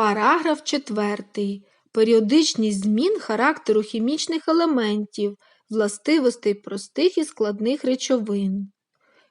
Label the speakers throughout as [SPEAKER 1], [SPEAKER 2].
[SPEAKER 1] Параграф 4. Періодичність змін характеру хімічних елементів, властивостей простих і складних речовин.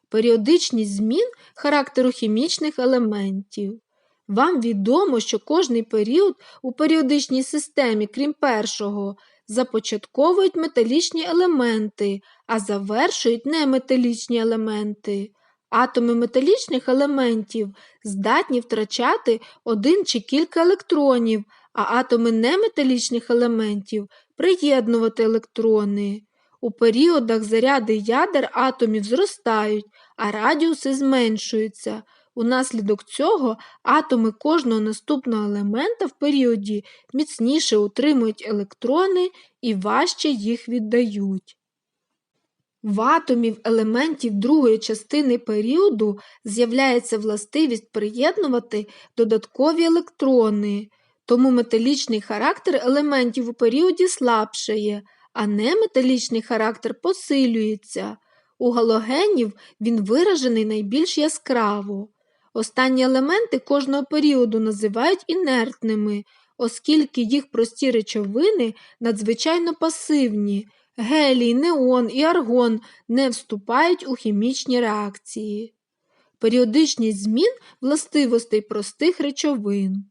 [SPEAKER 1] Періодичність змін характеру хімічних елементів. Вам відомо, що кожний період у періодичній системі, крім першого, започатковують металічні елементи, а завершують неметалічні елементи. Атоми металічних елементів здатні втрачати один чи кілька електронів, а атоми неметалічних елементів приєднувати електрони. У періодах заряди ядер атомів зростають, а радіуси зменшуються. Унаслідок цього атоми кожного наступного елемента в періоді міцніше утримують електрони і важче їх віддають. В атомів елементів другої частини періоду з'являється властивість приєднувати додаткові електрони, тому металічний характер елементів у періоді слабшає, а неметалічний характер посилюється. У галогенів він виражений найбільш яскраво. Останні елементи кожного періоду називають інертними, оскільки їх прості речовини надзвичайно пасивні. Гелій, неон і аргон не вступають у хімічні реакції. Періодичність змін властивостей простих речовин.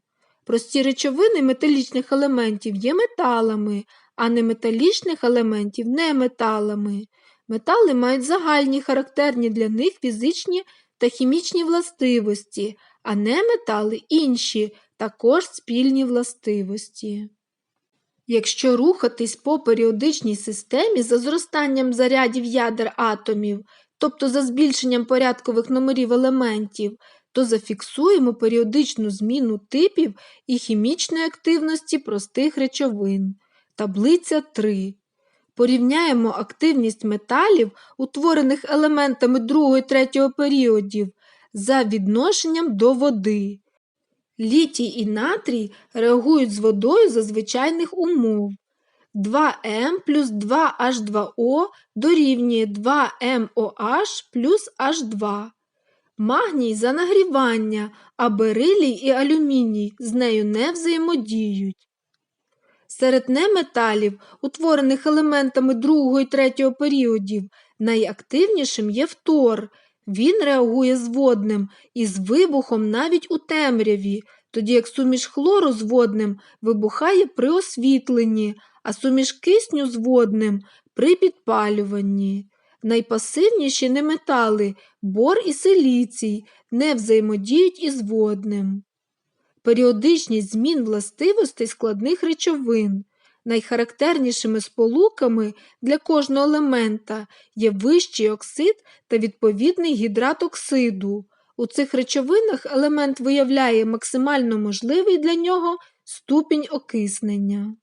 [SPEAKER 1] Прості речовини металічних елементів є металами, а неметалічних елементів неметалами. Метали мають загальні характерні для них фізичні та хімічні властивості, а неметали інші, також спільні властивості. Якщо рухатись по періодичній системі за зростанням зарядів ядер атомів, тобто за збільшенням порядкових номерів елементів, то зафіксуємо періодичну зміну типів і хімічної активності простих речовин. Таблиця 3. Порівняємо активність металів, утворених елементами 2 і 3 періодів, за відношенням до води. Літій і натрій реагують з водою за звичайних умов. 2М плюс 2H2O дорівнює 2MOH плюс H2. Магній за нагрівання, а берилій і алюміній з нею не взаємодіють. Серед неметалів, утворених елементами другого і третього періодів, найактивнішим є фтор. Він реагує з водним і з вибухом навіть у темряві, тоді як суміш хлору з водним вибухає при освітленні, а суміш кисню з водним при підпалюванні. Найпасивніші неметали бор і силіцій не взаємодіють із водним. Періодичність змін властивостей складних речовин. Найхарактернішими сполуками для кожного елемента є вищий оксид та відповідний гідрат оксиду. У цих речовинах елемент виявляє максимально можливий для нього ступінь окиснення.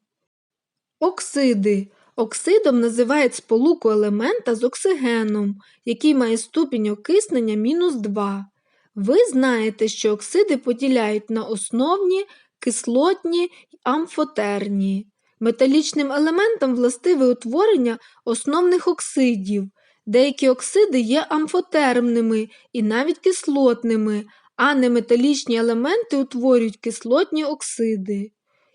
[SPEAKER 1] Оксиди. Оксидом називають сполуку елемента з оксигеном, який має ступінь окиснення мінус 2. Ви знаєте, що оксиди поділяють на основні, кислотні й амфотерні. Металічним елементам властиве утворення основних оксидів. Деякі оксиди є амфотермними і навіть кислотними, а неметалічні елементи утворюють кислотні оксиди.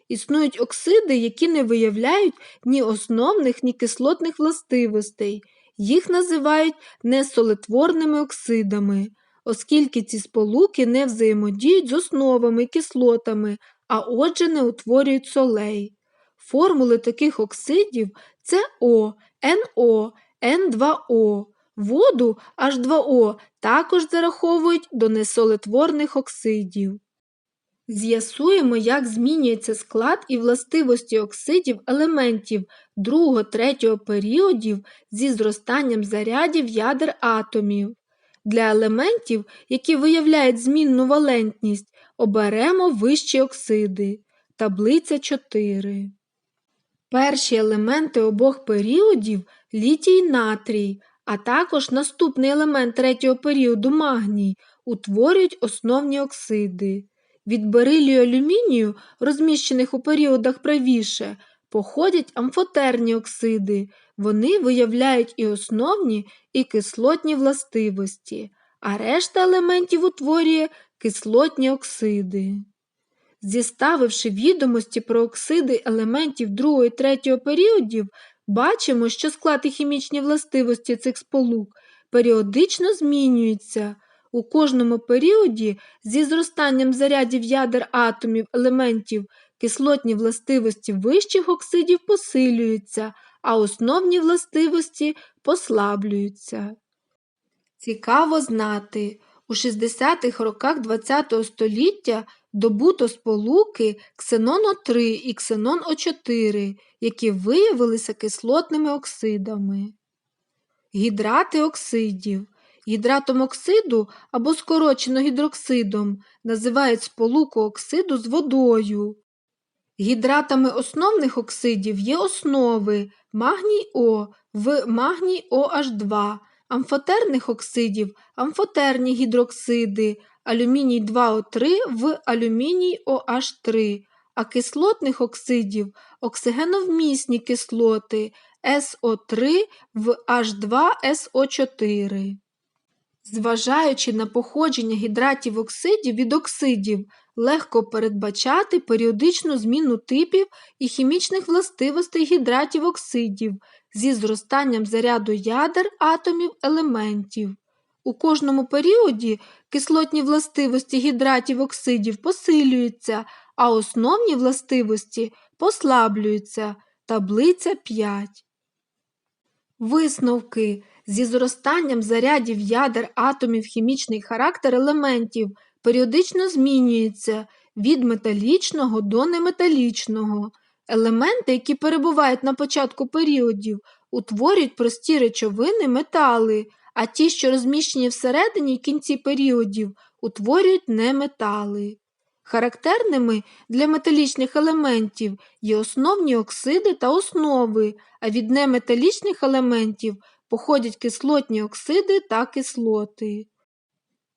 [SPEAKER 1] Існують оксиди, які не виявляють ні основних, ні кислотних властивостей. Їх називають несолетворними оксидами, оскільки ці сполуки не взаємодіють з основами кислотами, а отже не утворюють солей. Формули таких оксидів це О, НО, Н2О. Воду H2O також зараховують до несолетворних оксидів. З'ясуємо, як змінюється склад і властивості оксидів елементів 2-3 періодів зі зростанням зарядів ядер атомів. Для елементів, які виявляють змінну валентність, оберемо вищі оксиди. Таблиця 4. Перші елементи обох періодів літій і натрій, а також наступний елемент третього періоду магній, утворюють основні оксиди. Від берилію алюмінію, розміщених у періодах правіше, походять амфотерні оксиди. Вони виявляють і основні, і кислотні властивості, а решта елементів утворює кислотні оксиди. Зіставивши відомості про оксиди елементів другого і третього періодів, бачимо, що склад і хімічні властивості цих сполук періодично змінюються. У кожному періоді зі зростанням зарядів ядер атомів елементів кислотні властивості вищих оксидів посилюються, а основні властивості послаблюються. Цікаво знати, у 60-х роках ХХ століття добуто сполуки ксенон О3 і ксенон О4, які виявилися кислотними оксидами. Гідрати оксидів. Гідратом оксиду або скорочено гідроксидом називають сполуку оксиду з водою. Гідратами основних оксидів є основи магній О в магній OH2, амфотерних оксидів амфотерні гідроксиди, алюміній 2О3 в алюміній OH3, а кислотних оксидів оксигеновмісні кислоти СО3 в H2SO4. Зважаючи на походження гідратів оксидів від оксидів, легко передбачати періодичну зміну типів і хімічних властивостей гідратів оксидів зі зростанням заряду ядер атомів елементів. У кожному періоді кислотні властивості гідратів оксидів посилюються, а основні властивості послаблюються. Таблиця 5. Висновки зі зростанням зарядів ядер атомів хімічний характер елементів періодично змінюється від металічного до неметалічного. Елементи, які перебувають на початку періодів, утворюють прості речовини метали, а ті, що розміщені всередині і кінці періодів, утворюють неметали. Характерними для металічних елементів є основні оксиди та основи, а від неметалічних елементів походять кислотні оксиди та кислоти.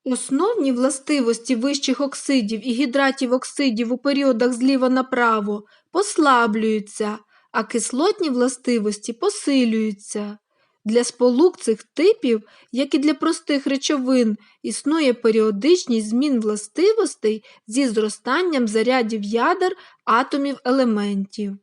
[SPEAKER 1] Основні властивості вищих оксидів і гідратів оксидів у періодах зліва направо послаблюються, а кислотні властивості посилюються. Для сполук цих типів, як і для простих речовин, існує періодичність змін властивостей зі зростанням зарядів ядер атомів елементів.